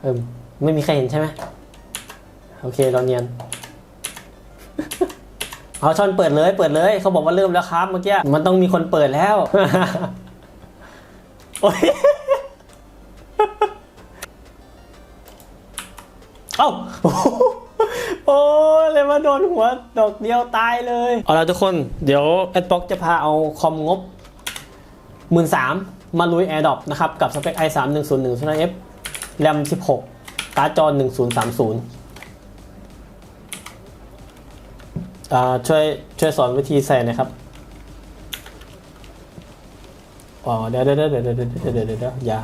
เออไม่มีใครเห็นใช่ไหมโอเคเราเนียน เอาชอนเปิดเลย เปิดเลย เขาบอกว่าเริ่มแล้วครับเมื่อกี้ มันต้องมีคนเปิดแล้ว โอ้ยเอ้าโอ้ยเลยมาโดนหัวดอกเดียวตายเลย เอาละทุกคน เดี๋ยวแอดบ็อกจะพาเอาคอมงบหมื่นสามมาลุย AirDrop นะครับ กับสเปค i 3 1 0 1 0 f แรม 16 การ์ดจอ 1030อ่าช่วยช่วยสอนวิธีใส่นะครับ อ๋อ เดี๋ยวเดี๋ยวเดี๋ยวเดี๋ยวเดี๋ยวเดี๋ยวเดี๋ยวอย่า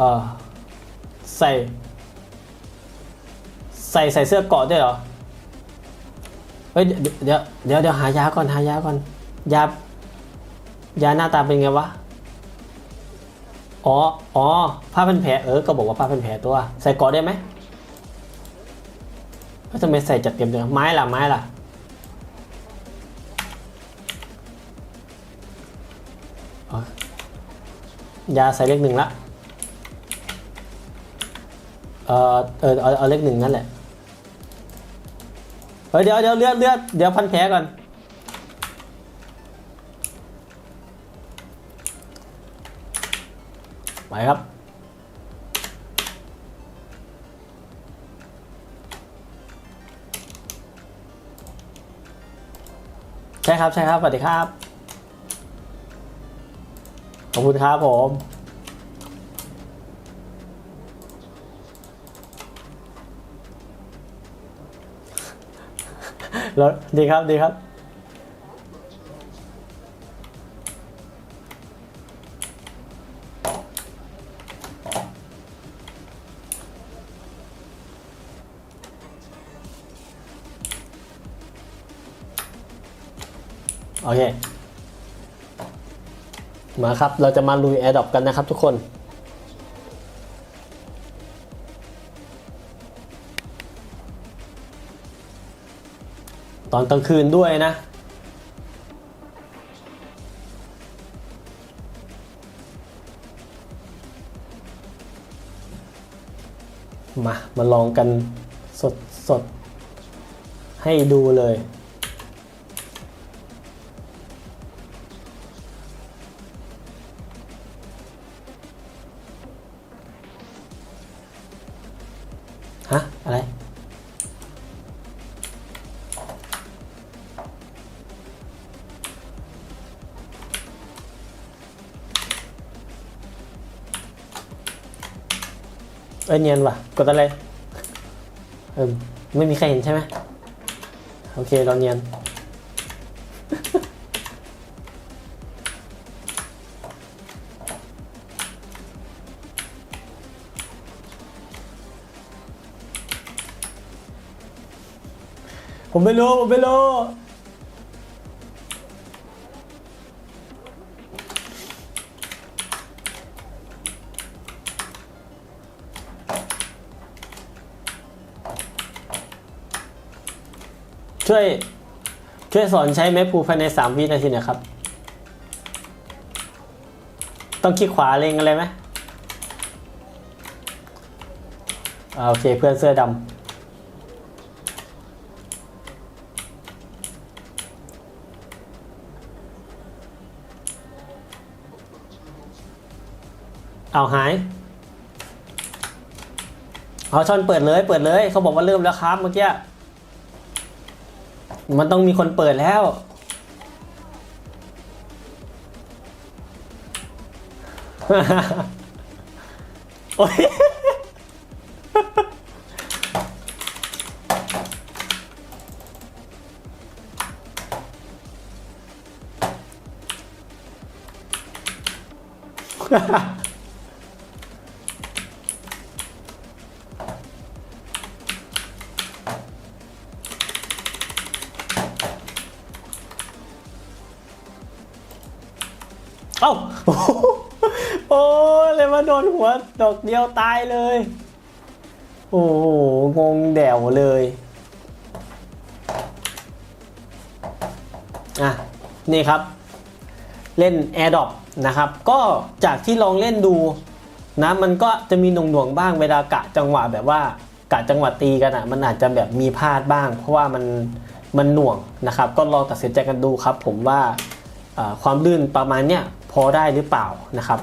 อ่าใส่ ใส่ใส่เสื้อเกาะด้วยเหรอ เฮ้ย เดี๋ยวเดี๋ยวเดี๋ยวหายาก่อนหายาก่อน ยา ยาหน้าตาเป็นไงวะ อ๋อ อ๋อ ผ้าพันแผลเออ ก็บอกว่าผ้าพันแผลตัว ใส่กราะได้ไหมก็ทำไมใส่จัดเต็มเลยไม้ล่ะ ไม้ล่ะ ยาใส่เลขหนึ่งละ เออเออเอาเอาเลขหนึ่งนั่นแหละ เฮ้ยเดี๋ยวเดี๋ยวเลือดเลือดเดี๋ยวพันแผลก่อน ไป ครับ ใช่ครับใช่ครับสวัสดีครับ ขอบคุณครับผมแล้วดีครับดีครับ โอเค มาครับ เราจะมาลุย a อ r d r o p กันนะครับทุกคน ตอนกลางคืนด้วยนะ มา มาลองกันสดสดให้ดูเลย ฮะ อะไร เอ้ยเนียนว่ะ กดอะไร เออ ไม่มีใครเห็นใช่ไหม โอเค เราเนียน ผมไม่รู้ ผมไม่รู้ ช่วย ช่วยสอนใช้แมปพูภายใน 3 วินาทีนะครับ ต้องคลิกขวาเล็งอะไรไหมอ่าโอเคเพื่อนเสื้อดำ เอาหายเอาชอนเปิดเลย เปิดเลย เขาบอกว่าเริ่มแล้วครับเมื่อกี้มันต้องมีคนเปิดแล้ว โอ้ยเอ้ โดนหัวดอกเดียวตายเลย โอ้โห งงแดวเลย อะ นี่ครับ เล่น AirDrop นะครับ ก็จากที่ลองเล่นดูนะมันก็จะมีหน่วงๆบ้างเวลากะจังหวะแบบว่ากะจังหวะตีกันอะ มันอาจจะแบบมีพลาดบ้าง เพราะว่ามันมันหน่วงนะครับ ก็ลองตัดสินใจกันดูครับ ผมว่าความลื่นประมาณเนี้ยพอได้หรือเปล่านะครับ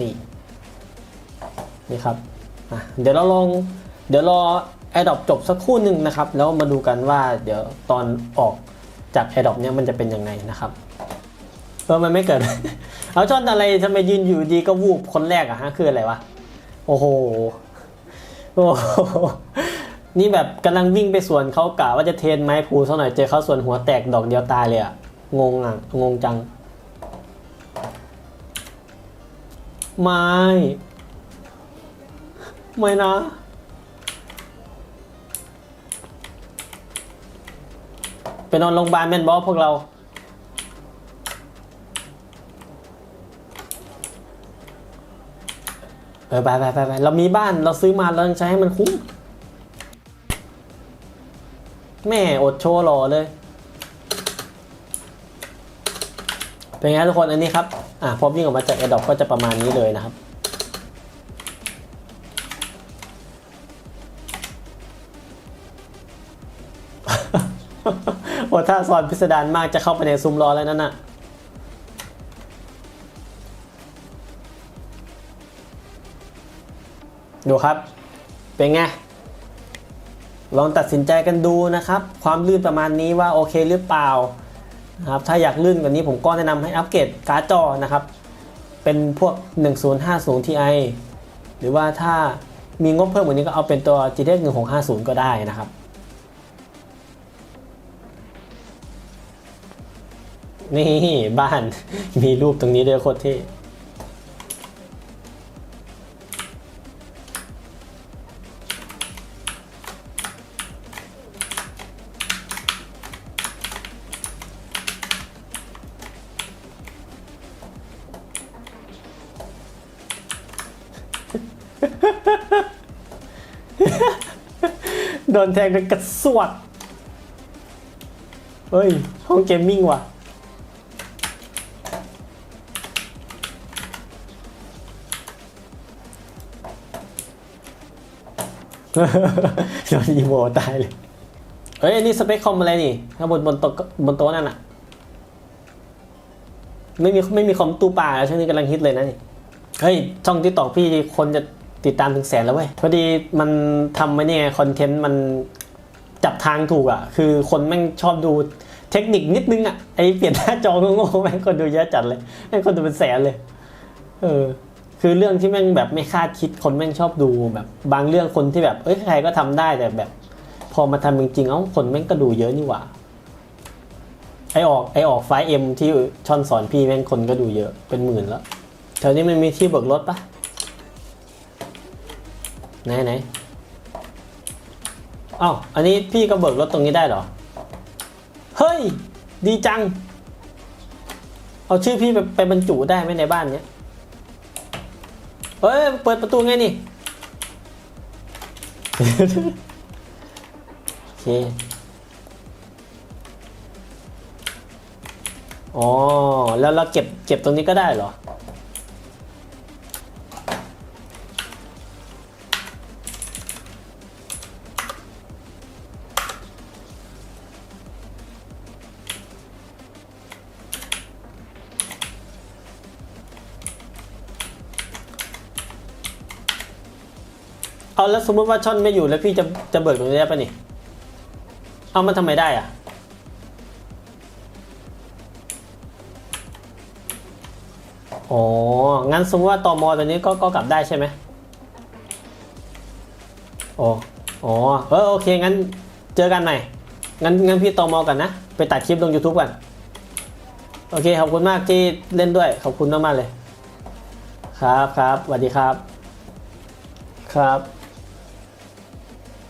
นี่ นี่ครับเดี๋ยวเราลองเดี๋ยวรอ a d o p จบสักครู่หนึ่งนะครับ แล้วมาดูกันว่าเดี๋ยวตอนออกจาก a d o p เนี้ยมันจะเป็นยังไงนะครับเออมันไม่เกิด เอาจอนอะไรทำไมยืนอยู่ดีก็วูบคนแรกอะฮะคืออะไรวะโอ้โหโอ้โหนี่แบบกำลังวิ่งไปสวนเขากะว่าจะเทนไม้ภูซะหน่อยเจอเขาสวนหัวแตกดอกเดียวตายเลยอะงงอะงงจัง ไม่ ไม่นะ ไปนอนโรงพยาบาลแมนบอพวกเรา เออไปไปไปไปเรามีบ้านเราซื้อมาเราต้องใช้ให้มันคุ้ม แม่อดโชว์รอเลย เป็นไงทุกคนอันนี้ครับ อะพอวิ่งออกมาจากแอร์ดอก็จะประมาณนี้เลยนะครับ โอ้ถ้าสอนพิสดารมากจะเข้าไปในซุ้มรอแล้วนั่นน่ะดูครับ เป็นไง ลองตัดสินใจกันดูนะครับ ความลื่นประมาณนี้ว่าโอเคหรือเปล่านะครับถ้าอยากลื่นกว่านี้ผมก็แนะนำให้อัปเกรดการ์ดจอนะครับ เป็นพวก 1050 Ti หรือว่าถ้ามีงบเพิ่มกว่านี้ก็เอาเป็นตัว GTX 1650 ก็ได้นะครับ นี่บ้านมีรูปตรงนี้ด้วยโคตรเท่โดนแทงกันกระสวดเฮ้ย ห้องเกมมิ่งว่ะ โดนอีโมตายเลยเฮ้ยอันนี่สเปคคอมอะไรนี่ข้างบนบนโต๊ะบนโต๊ะนั่นอะไม่มีไม่มีคอมตู้ปลาแล้วช่วงนี้กำลังฮิตเลยนะนี่เฮ้ยช่องที่ต่อพี่คนจะติดตามถึงแสนแล้วเว้ยพอดีมันทำมาเนี่ยคอนเทนต์มันจับทางถูกอะ คือคนแม่งชอบดูเทคนิคนิดนึงอะ่ะไอเปลี่ยนหน้าจอโง่ๆแม่งคนดูเยอะจัดเลยแม่งคนดูเป็นแสนเลย เออ คือเรื่องที่แม่งแบบไม่คาดคิดคนแม่งชอบดูแบบบางเรื่องคนที่แบบ เอ้ยใครก็ทำได้แต่แบบ พอมาทำจริงๆเอ้าคนแม่งก็ดูเยอะนี่หว่าไอออกไอออกไฟเอ็มที่ชอนสอนพี่แม่งคนก็ดูเยอะเป็นหมื่นแล้วแถวนี้มันมีที่เบิกรถปะไหนไหนอ้าวอันนี้พี่ก็เบิกรถตรงนี้ได้เหรอ เฮ้ย ดีจัง เอาชื่อพี่ไปไปบรรจุได้ไหมในบ้านเนี้ย เฮ้ย เปิดประตูไงนี่ โอเค อ๋อ แล้วเราเก็บ เก็บตรงนี้ก็ได้เหรอ เอาแล้วสมมติว่าช่อนไม่อยู่แล้วพี่จะจะเบิกตรงนี้ได้ปะนี่ เอามันทำไมได้อะอ๋อ งั้นสมมติว่าตอมอตัวนี้ก็ก็กลับได้ใช่ไหมโอ๋ออ๋อ เออโอเคงั้นเจอกันใหม่ งั้นงั้นพี่ตอมอกันนะ ไปตัดคลิปลง YouTube กันโอเค ขอบคุณมากที่เล่นด้วย ขอบคุณมาก ๆ เลย ครับครับสวัสดีครับ ครับ